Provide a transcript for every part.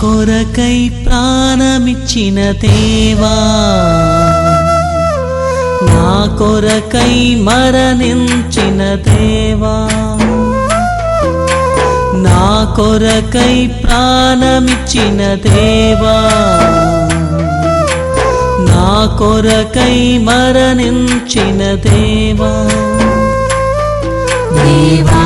కొరకై ప్రాణమిచ్చిన దేవా నా కొరకై మరణించిన దేవా నా కొరకై ప్రాణమిచ్చిన దేవా నా కొరకై మరణించిన దేవా. దేవా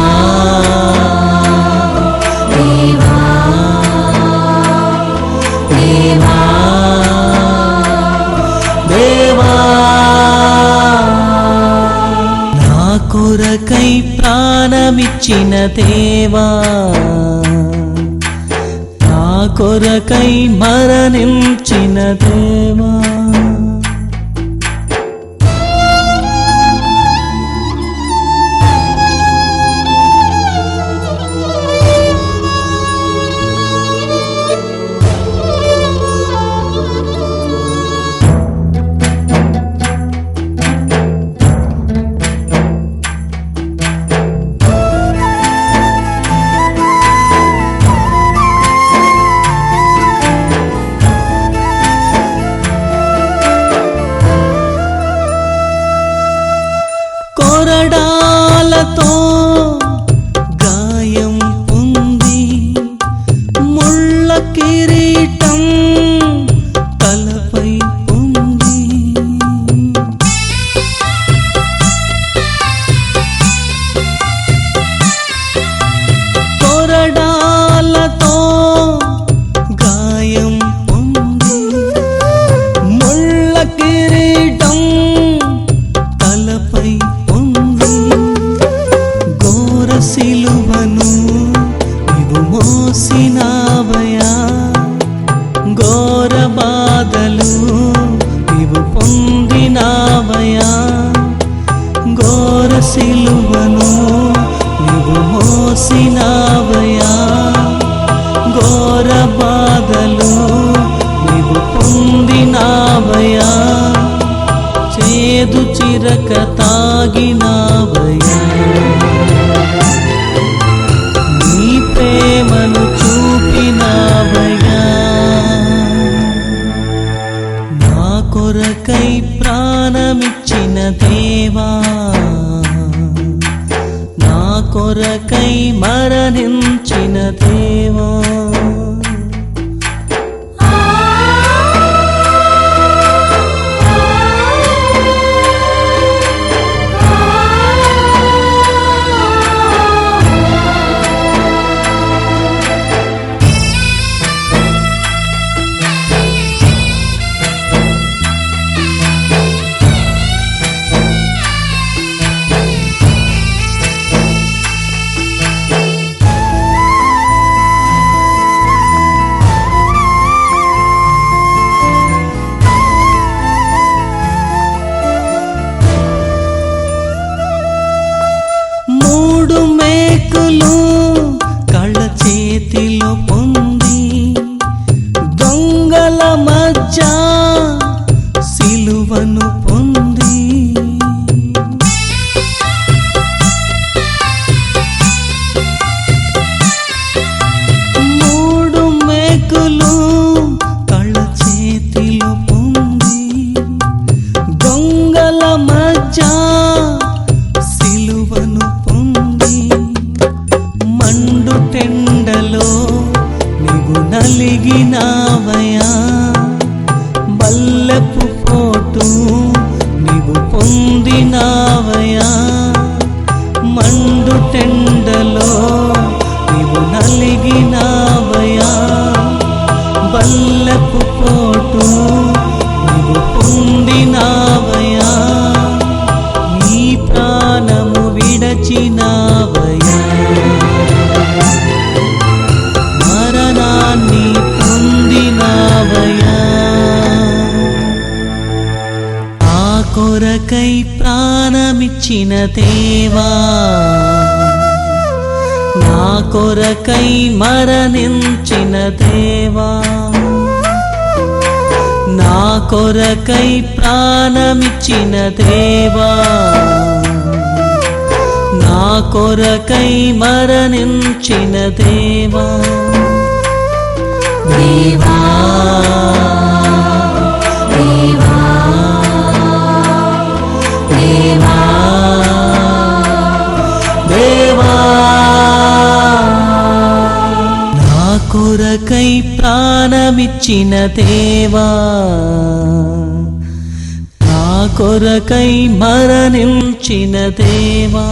కై ప్రాణమిచ్చిన దేవా నా కొరకై మరణించిన దేవా. ముళ్ళ కిరీటం తలపై పొంది కొరడాలతో ఘోర బాధలు నీవు పొందినావయా చేదు చిరక తాగినావయా నీ ప్రేమను చూపినావయా నా కొరకై ప్రాణమిచ్చిన దేవా. కొరకై మరణించిన దేవా. దొంగల మధ్య సిలువను పొంది. మూడు మేకులు కళ్ళ చేతిలో పొంది. దొంగల మధ్య సిలువను పొంది. మండు టెండలో నీవు నలిగినావయా మండు టెండలో నీవు నలిగినావయా బల్లెపు పోటు కొరకై ప్రాణమిచ్చిన దేవా నా కొరకై మరణించిన దేవా నా కొరకై ప్రాణమిచ్చిన దేవా నా కొరకై మరణించిన దేవా. దేవా కొరకై ప్రాణమిచ్చిన దేవా నా కొరకై మరణించిన దేవా.